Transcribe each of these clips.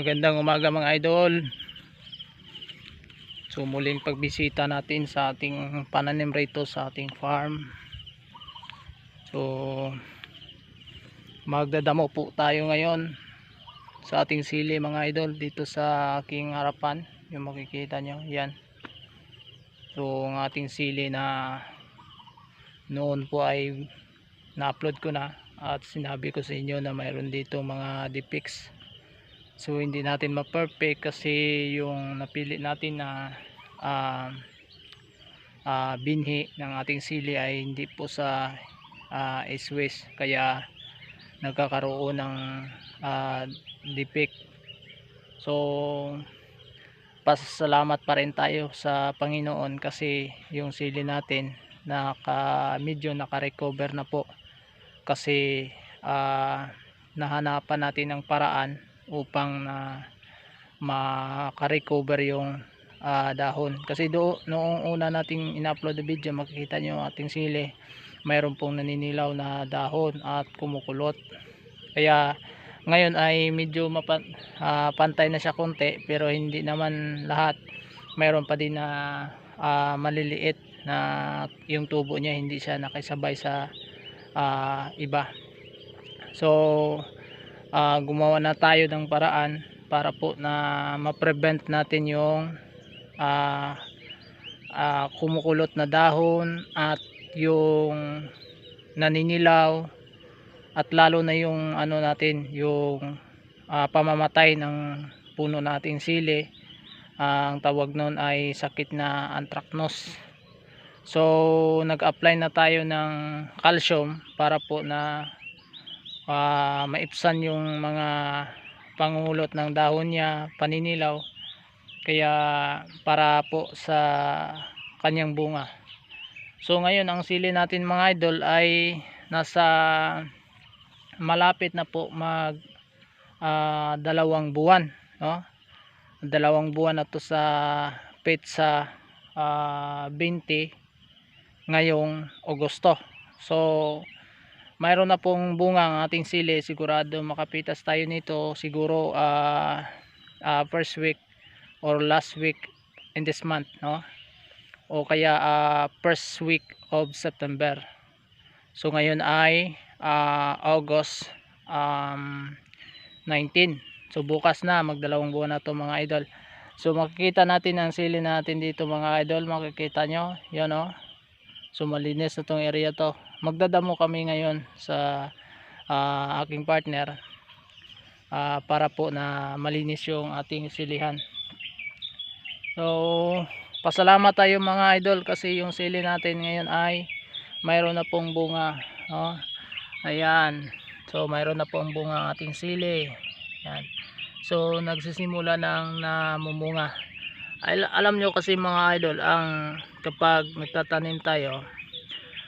Magandang umaga mga idol. So muling pagbisita natin sa ating pananim rito sa ating farm. So magdadamo po tayo ngayon sa ating sili mga idol dito sa aking harapan. Yung makikita nyo, yan. So ang ating sili na noon po ay na-upload ko na at sinabi ko sa inyo na mayroon dito mga depicts So hindi natin ma-perfect kasi yung napili natin na uh, uh, binhi ng ating sili ay hindi po sa uh, S-West kaya nagkakaroon ng uh, defect. So pasalamat pa rin tayo sa Panginoon kasi yung sili natin naka medyo naka-recover na po kasi uh, nahanapan natin ng paraan upang na maka-recover yung uh, dahon. Kasi do noong una nating in-upload na video makikita nyo ating sili. Mayroon pong naninilaw na dahon at kumukulot. Kaya ngayon ay medyo mapan, uh, pantay na siya konti pero hindi naman lahat. Mayroon pa din na uh, maliliit na yung tubo niya hindi siya nakisabay sa uh, iba. So uh, gumawa na tayo ng paraan para po na ma-prevent natin yung uh, uh, kumukulot na dahon at yung naninilaw at lalo na yung ano natin yung uh, pamamatay ng puno nating sili. Uh, ang tawag nun ay sakit na anthracnose so nag-apply na tayo ng calcium para po na uh, maipsan yung mga pangulot ng dahon niya, paninilaw. Kaya para po sa kanyang bunga. So ngayon ang sili natin mga idol ay nasa malapit na po mag uh, dalawang buwan no? dalawang buwan na to sa petsa uh, 20 ngayong Agosto. So mayroon na pong bunga ang ating sili. Sigurado makapitas tayo nito. Siguro uh, uh, first week or last week in this month no? O kaya uh, first week of September. So ngayon ay uh, August um, 19 so bukas na magdalawang buwan na to mga idol. So makikita natin ang sili natin dito mga idol. Makikita nyo. Yan o so malinis na tong area to. Magdadamo kami ngayon sa uh, aking partner uh, para po na malinis yung ating silihan. So pasalamat tayo mga idol kasi yung sili natin ngayon ay mayroon na pong bunga no? ayan. So mayroon na pong bunga ang ating sili. Yan. so nagsisimula ng namumunga Al alam nyo kasi mga idol ang kapag nagtatanim tayo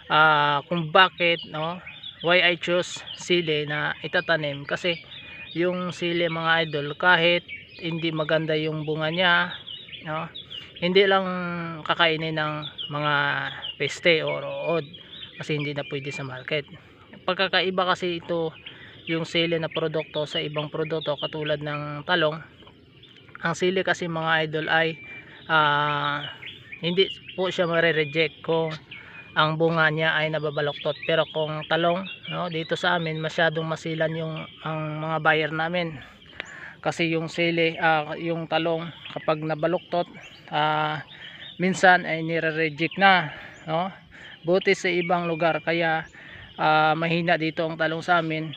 uh, kung bakit no why I choose sili na itatanim? Kasi yung sili mga idol kahit hindi maganda yung bunga niya no hindi lang kakainin ng mga peste o rood kasi hindi na pwede sa market. Pagkakaiba kasi ito yung sili na produkto sa ibang produkto katulad ng talong ang sili kasi mga idol ay uh, hindi po siya mare-reject kung ang bunga niya ay nababaloktot. Pero kung talong no, dito sa amin masyadong masilan yung ang mga buyer namin. Kasi yung sili uh, yung talong kapag nabaluktot uh, minsan ay nire-reject na no? buti sa ibang lugar kaya uh, mahina dito ang talong sa amin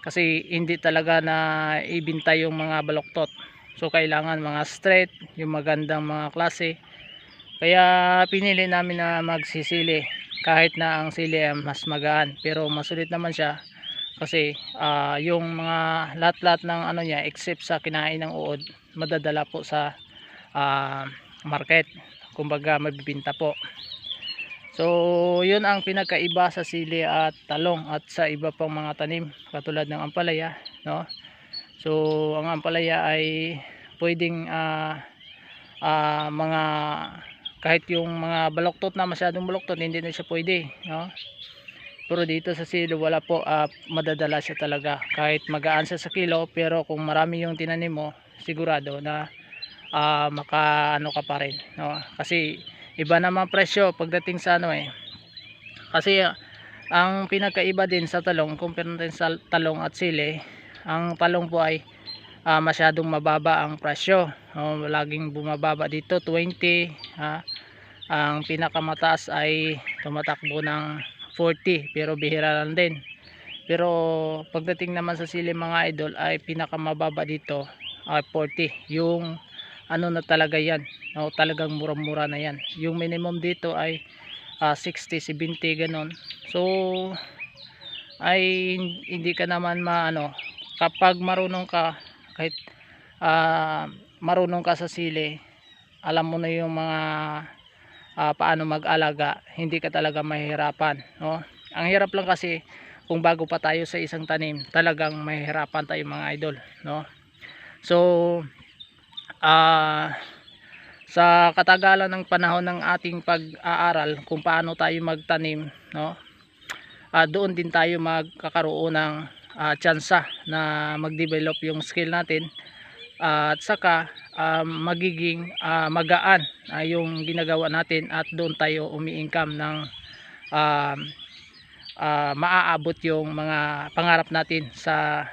kasi hindi talaga na ibinta yung mga baluktot so kailangan mga straight yung magandang mga klase. Kaya pinili namin na magsisili. Kahit na ang sili ay mas magaan pero masulit naman siya. Kasi uh, yung mga lahat-lahat ng ano niya except sa kinain ng uod madadala po sa uh, market. Kumbaga mabibinta po so yun ang pinagkaiba sa sili at talong at sa iba pang mga tanim katulad ng ampalaya no so ang ampalaya ay pwedeng uh, uh, mga kahit yung mga baluktot na masyadong baluktot hindi na siya pwede no? pero dito sa silo wala po ah, madadala siya talaga kahit magaan siya sa kilo pero kung marami yung tinanim mo sigurado na ah, maka ano ka pa rin no? kasi iba naman presyo pagdating sa ano eh. Kasi ah, ang pinagkaiba din sa talong compare natin sa talong at sili ang talong po ay ah, masyadong mababa ang presyo. Oh, laging bumababa dito 20 ha? Ang pinakamataas ay tumatakbo ng 40 pero bihira lang din. Pero pagdating naman sa sili mga idol ay pinakamababa dito ay 40 yung ano na talaga yan? No, talagang mura-mura na yan. Yung minimum dito ay ah, 60, 70 ganon so ay hindi ka naman maano kapag marunong ka kahit ah, marunong ka sa sili alam mo na yung mga ah, paano mag-alaga hindi ka talaga mahihirapan no? Ang hirap lang kasi kung bago pa tayo sa isang tanim talagang mahihirapan tayo mga idol no? So ah sa katagalan ng panahon ng ating pag-aaral kung paano tayo magtanim no? Ah, doon din tayo magkakaroon ng ah, tsansa na mag-develop yung skill natin. Ah, at saka ah, magiging ah, magaan ah, yung ginagawa natin at doon tayo umi-income ng ah, ah, maaabot yung mga pangarap natin sa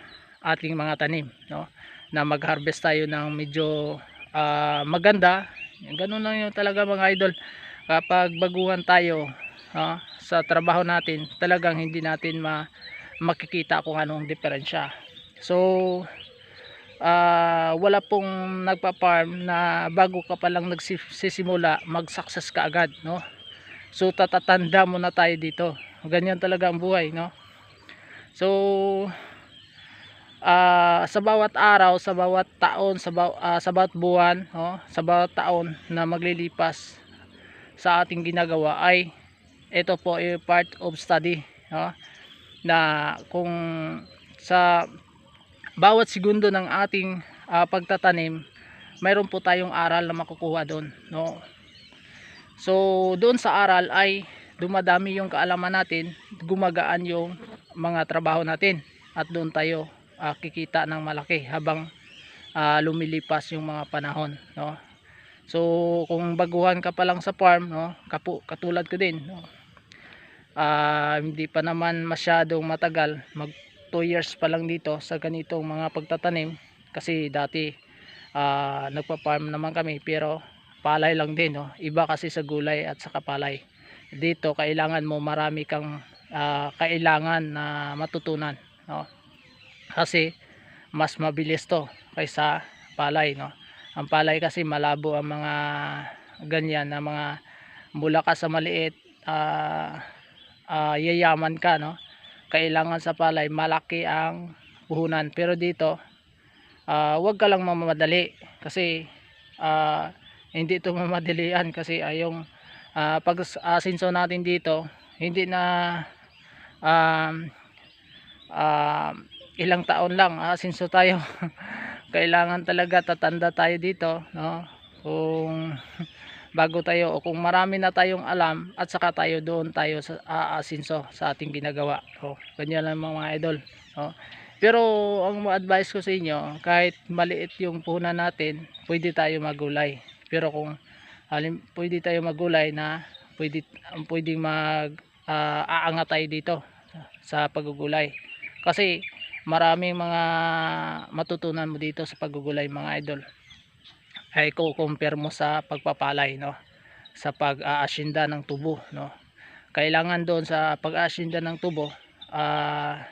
ating mga tanim no na mag-harvest tayo ng medyo ah, maganda. Ganun lang yung talaga mga idol. Kapag baguhan tayo ha, sa trabaho natin talagang hindi natin ma makikita kung anong diferensya. So ah, wala pong nagpa-farm na bago ka pa lang nagsisimula mag-success ka agad no? So tatatanda mo na tayo dito. Ganyan talaga ang buhay no? So ah, sa bawat araw sa bawat taon sa, baw, ah, sa bawat buwan no? sa bawat taon na maglilipas sa ating ginagawa ay ito po ay part of study no? na kung sa bawat segundo ng ating ah, pagtatanim mayroon po tayong aral na makukuha doon no so doon sa aral ay dumadami yung kaalaman natin gumagaan yung mga trabaho natin at doon tayo ah, kikita ng malaki habang ah, lumilipas yung mga panahon no? So kung baguhan ka pa lang sa farm no? Kapu, katulad ko din no? Ah, hindi pa naman masyadong matagal mag 2 years pa lang dito sa ganitong mga pagtatanim. Kasi dati ah, nagpa-farm naman kami pero palay lang din no? Iba kasi sa gulay at sa palay. Dito kailangan mo marami kang ah, kailangan na matutunan no kasi mas mabilis to kaysa palay no? Ang palay kasi malabo ang mga ganyan na mga mula ka sa maliit ah, ah, yayaman ka no? Kailangan sa palay malaki ang puhunan. Pero dito ah, wag ka lang mamadali kasi ah, hindi ito mamadalian kasi ayong ah, pag asinso natin dito hindi na um, ah, ilang taon lang asinso tayo kailangan talaga tatanda tayo dito no? Kung bago tayo o kung marami na tayong alam at saka tayo doon tayo sa aasinso sa ating ginagawa so, ganyan lang mga idol no? pero ang advice ko sa inyo kahit maliit yung puhunan natin pwede tayo magulay. Pero kung halim, pwede tayo magulay na pwede, pwede mag ah, aangat tayo dito sa paggugulay kasi maraming mga matutunan mo dito sa paggugulay mga idol. Ay ko-compare mo sa pagpapalay no? Sa pag-aasinda ng tubo no? Kailangan doon sa pag-aasinda ng tubo ah,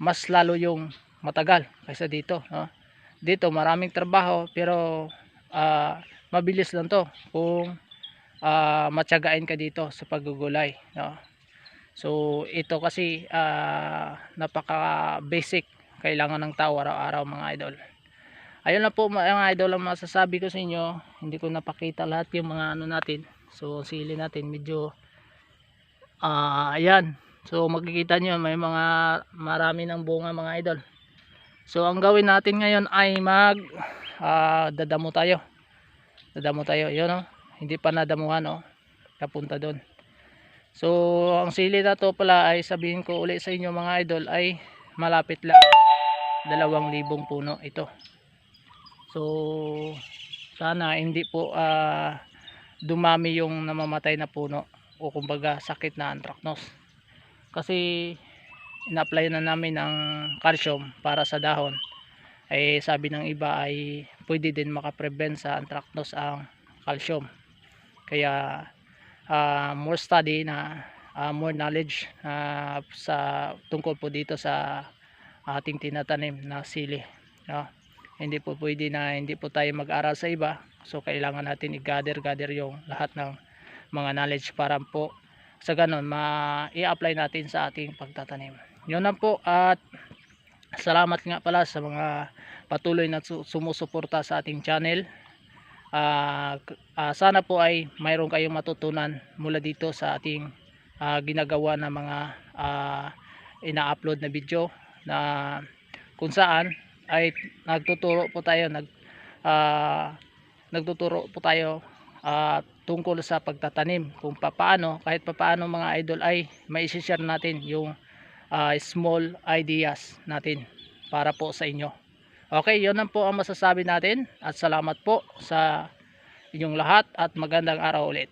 mas lalo yung matagal kaysa dito no? Dito maraming trabaho pero ah, mabilis lang to kung ah, matsagain ka dito sa paggugulay no so ito kasi ah, napaka basic kailangan ng tao araw-araw mga idol. Ayun lang po mga idol ang masasabi ko sa inyo. Hindi ko napakita lahat yung mga ano natin. So sili natin medyo ah ayan. So makikita nyo may mga marami ng bunga mga idol. So ang gawin natin ngayon ay mag ah, dadamo tayo. Dadamo tayo yun o hindi pa nadamuhan o kapunta doon So, ang sili na to pala ay sabihin ko uli sa inyo mga idol ay malapit lang dalawang libong puno ito. So, sana hindi po ah, dumami yung namamatay na puno o kumbaga sakit na anthracnose. Kasi ina-apply na namin ng calcium para sa dahon. Ay sabi ng iba ay pwede din makaprevent sa anthracnose ang calcium. Kaya ah, more study na ah, more knowledge ah, sa tungkol po dito sa ating tinatanim na sili no? hindi po pwede na hindi po tayo mag-aral sa iba. So kailangan natin i-gather gather yung lahat ng mga knowledge para po sa ganon ma-i-apply natin sa ating pagtatanim. Yun lang po at salamat nga pala sa mga patuloy na su- sumusuporta sa ating channel K- ah, sana po ay mayroon kayong matutunan mula dito sa ating ah, ginagawa na mga ah, ina-upload na video na kung saan ay nagtuturo po tayo nag ah, nagtuturo po tayo ah, tungkol sa pagtatanim. Kung papaano kahit papaano mga idol ay mai-share natin yung ah, small ideas natin para po sa inyo Okay, yun lang po ang masasabi natin at salamat po sa inyong lahat at magandang araw ulit.